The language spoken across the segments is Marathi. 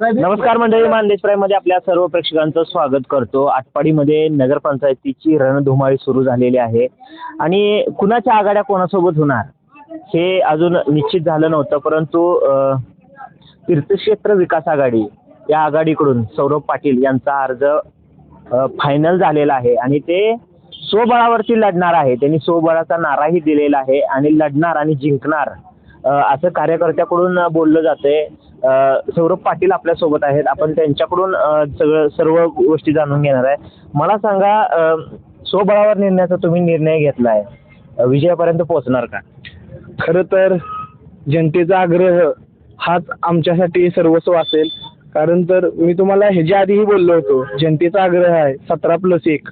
नमस्कार मंडळी मानदेशमध्ये आपल्या सर्व प्रेक्षकांचं स्वागत करतो. आटपाडीमध्ये नगरपंचायतीची रणधुमाळी सुरू झालेली आहे. आणि कुणाच्या आघाड्या कोणासोबत होणार हे अजून निश्चित झालं नव्हतं परंतु अ, तीर्थक्षेत्र विकास आघाडी या आघाडीकडून सौरभ पाटील यांचा अर्ज फायनल झालेला आहे. आणि ते स्वबळावरती लढणार आहे. त्यांनी स्वबळाचा नाराही दिलेला आहे. आणि लढणार आणि जिंकणार अ, असं कार्यकर्त्याकडून बोललं जातंय. सौरभ पाटील आपल्यासोबत आहेत. आपण त्यांच्याकडून सगळं सर्व गोष्टी जाणून घेणार आहे. मला सांगा स्वबळावर निर्णयाचा तुम्ही निर्णय घेतला आहे विजयापर्यंत पोहोचणार का? खरं तर जनतेचा आग्रह हाच आमच्यासाठी सर्वस्व असेल. कारण तर मी तुम्हाला ह्याच्या आधीही बोललो होतो जनतेचा आग्रह आहे सतरा प्लस एक.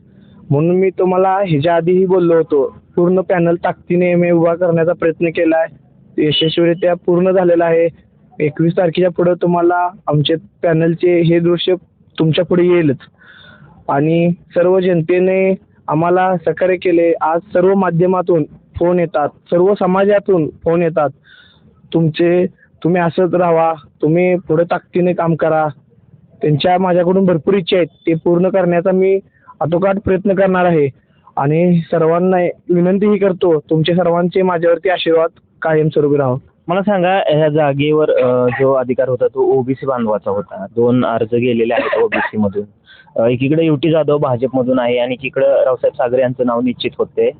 म्हणून मी तुम्हाला ह्याच्या आधीही बोललो होतो पूर्ण पॅनल ताकदीने एम उभा करण्याचा प्रयत्न केला आहे यशस्वीरित्या पूर्ण झालेला आहे. एकवीस तारखेच्या पुढं तुम्हाला आमचे पॅनलचे हे दृश्य तुमच्यापुढे येईलच. आणि सर्व जनतेने आम्हाला सहकार्य केले. आज सर्व माध्यमातून फोन येतात. सर्व समाजातून फोन येतात. तुमचे तुम्ही असंच राहा. तुम्ही पुढे ताकदीने काम करा. त्यांच्या माझ्याकडून भरपूर इच्छा आहेत. ते पूर्ण करण्याचा मी आटोकाट प्रयत्न करणार आहे. आणि सर्वांना विनंतीही करतो. तुमचे सर्वांचे माझ्यावरती आशीर्वाद कायमस्वरूपी राहो. मला सांगा ह्या जागेवर अ, जो अधिकार होता तो ओबीसी बांधवाचा होता. दोन अर्ज गेलेले आहेत ओबीसी मधून. अ, एकीकडे युटी जाधव भाजपमधून आहे आणि एकीकडे रावसाहेब सागरे यांचं नाव निश्चित होते.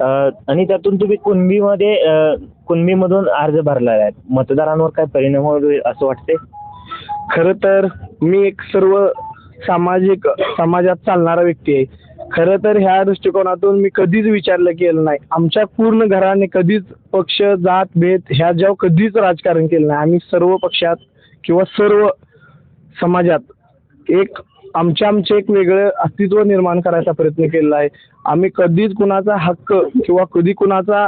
अ, आणि त्यातून तुम्ही कुणबीमध्ये अ, कुणबीमधून अर्ज भरला आहे. मतदारांवर काय परिणाम होईल असं वाटते खरं तर मी एक सर्व सामाजिक समाजात चालणारा व्यक्ती आहे. खरं तर ह्या दृष्टिकोनातून मी कधीच विचारलं केलं नाही. आमच्या पूर्ण घराने कधीच पक्ष जात भेद ह्या ज्या कधीच राजकारण केलं नाही. आम्ही सर्व पक्षात किंवा सर्व समाजात एक आमचे आमचे एक वेगळं अस्तित्व निर्माण करायचा प्रयत्न केलेला आहे. आम्ही कधीच कुणाचा हक्क किंवा कधी कुणाचा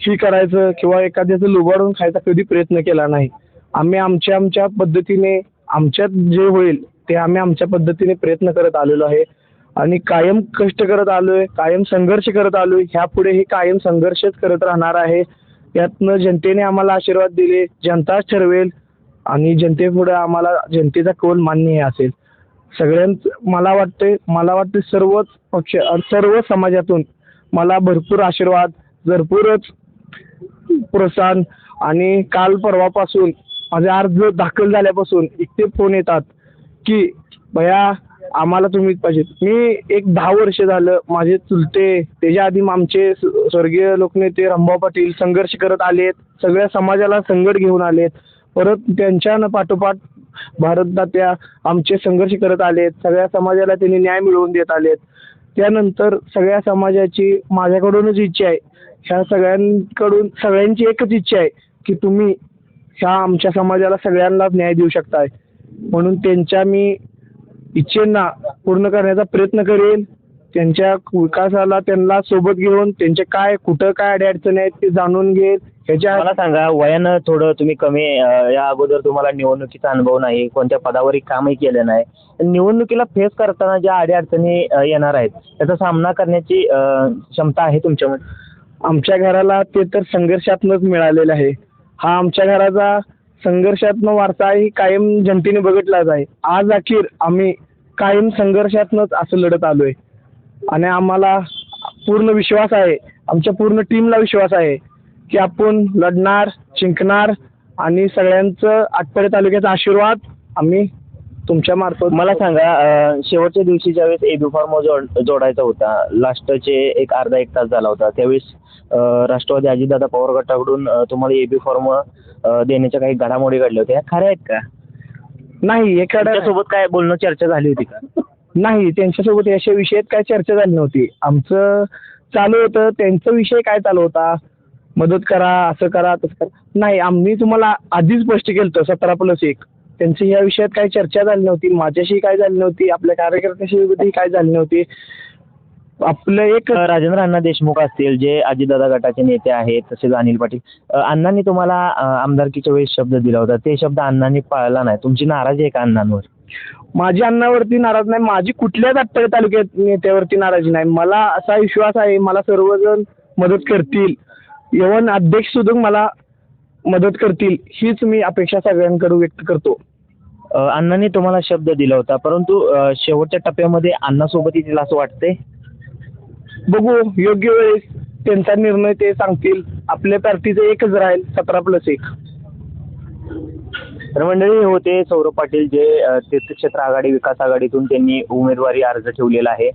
ही करायचं किंवा एखाद्याचं लुबाडून खायचा कधी प्रयत्न केला नाही. आम्ही आमच्या आमच्या पद्धतीने आमच्यात जे होईल ते आम्ही आमच्या पद्धतीने प्रयत्न करत आलेलो आहे. आणि कायम कष्ट करत आलोय कायम संघर्ष करत आलोय ह्यापुढेही कायम संघर्षच करत राहणार आहे. यातनं जनतेने आम्हाला आशीर्वाद दिले जनताच ठरवेल आणि जनतेपुढे आम्हाला जनतेचा कौल मान्य असेल. सगळ्यांच मला वाटते मला वाटते सर्वच पक्ष सर्व समाजातून मला भरपूर आशीर्वाद भरपूरच प्रोत्साहन आणि काल परवापासून माझे अर्ज दाखल झाल्यापासून इतके फोन येतात की भया आम्हाला तुम्हीच पाहिजे. मी एक दहा वर्ष झालं माझे चुलते त्याच्या आधी आमचे स्वर्गीय लोकनेते रामभाऊ पाटील संघर्ष करत आलेत. सगळ्या समाजाला संकट घेऊन आलेत. परत त्यांच्या न पाठोपाठ भारतदात्या आमचे संघर्ष करत आलेत. सगळ्या समाजाला त्यांनी न्याय मिळवून देत आलेत. त्यानंतर सगळ्या समाजाची माझ्याकडूनच इच्छा आहे. ह्या सगळ्यांकडून सगळ्यांची एकच इच्छा आहे की तुम्ही ह्या आमच्या समाजाला सगळ्यांना न्याय देऊ शकताय. म्हणून त्यांच्या मी इच्छेंना पूर्ण करण्याचा प्रयत्न करेल. त्यांच्या विकासाला त्यांना सोबत घेऊन त्यांचे काय कुठं काय अडचणी आहेत ते जाणून घेईल. ह्याच्या मला सांगा वयानं थोडं तुम्ही कमी अ, या अगोदर तुम्हाला निवडणुकीचा अनुभव नाही कोणत्या पदावरही कामही केलं नाही. निवडणुकीला फेस करताना ज्या अडीअडचणी अ, येणार आहेत त्याचा सामना करण्याची अ, क्षमता आहे तुमच्यामध्ये? आमच्या घराला ते तर संघर्षातनंच मिळालेलं आहे. हा आमच्या घराचा संघर्षात्मक वारसा ही कायम जनतेने बघितलाच आहे. आज अखेर आम्ही कायम संघर्षातनंच असं लढत आलोय. आणि आम्हाला पूर्ण विश्वास आहे आमच्या पूर्ण टीमला विश्वास आहे की आपण लढणार जिंकणार आणि सगळ्यांचं आटपाडी तालुक्याचा आशीर्वाद आम्ही तुमच्या मार्फत मला सांगा अ, शेवटच्या दिवशी ज्यावेळेस एबी फॉर्म जोड जोडायचा होता लास्टचे एक अर्धा एक तास झाला होता त्यावेळेस अ, राष्ट्रवादी अजितदादा पवार गटाकडून अ, तुम्हाला एबी फॉर्म देण्याच्या काही घडामोडी घडल्या होत्या. ह्या खऱ्या आहेत का? नाही एखाद्या त्याच्यासोबत काय बोलणं चर्चा झाली होती का? नाही त्यांच्यासोबत याच्या विषयात काय चर्चा झाली नव्हती. आमचं चालू होतं त्यांचा विषय काय चालू होता? मदत करा असं करा तसं करा. नाही आम्ही तुम्हाला आधीच स्पष्ट केलं होतं सतरा प्लस एक. त्यांची या विषयात काही चर्चा झाली नव्हती. माझ्याशी काय झाली नव्हती. आपल्या कार्यकर्त्याशी काय झाली नव्हती. आपलं एक राजेंद्र अण्णा देशमुख असतील जे अजितदादा गटाचे नेते आहेत तसेच अनिल पाटील. अण्णांनी तुम्हाला आमदारकीच्या वेळेस शब्द दिला होता. ते शब्द अण्णांनी पाळला नाही. तुमची नाराजी आहे का अण्णांवर? माझी अन्नावरती नाराज नाही. माझी कुठल्याच आटपाडी तालुक्यात नेत्यावरती नाराजी नाही. मला असा विश्वास आहे मला सर्वजण मदत करतील. इव्हन अध्यक्ष सुद्धा मला मदत करतील हीच मी अपेक्षा सगळ्यांकडून व्यक्त करतो. अण्णांनी तुम्हाला शब्द दिला होता परंतु शेवटच्या टप्प्यामध्ये अण्णासोबत येतील असं वाटतंय? बघू योग्य वेळेस त्यांचा निर्णय ते सांगतील. आपल्या पार्टीचं एकच राहील सतरा प्लस एक. तर मंडळी हे होते सौरभ पाटील जे तीर्थक्षेत्र आघाडी विकास आघाडीतून त्यांनी उमेदवारी अर्ज ठेवलेला आहे.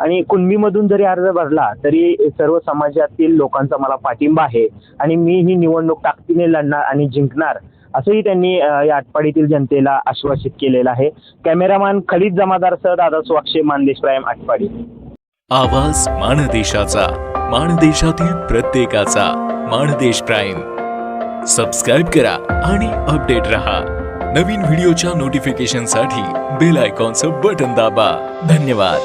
आणि कुणबीमधून जरी अर्ज भरला तरी सर्व समाजातील लोकांचा मला पाठिंबा आहे. आणि मी ही निवडणूक ताकदीने लढणार आणि जिंकणार असंही त्यांनी या आटपाडीतील जनतेला आश्वासित केलेलं आहे. कॅमेरामॅन खलीद जमादारसह दादा स्वाक्षे मानदेश प्राईम आटपाडी. आवाज माणदेशाचा माणदेशातील प्रत्येकाचा मानदेश प्राईम. सबस्क्राईब करा आणि अपडेट रहा. नवीन व्हिडिओच्या नोटिफिकेशनसाठी बेल आयकॉनचं बटन दाबा. धन्यवाद.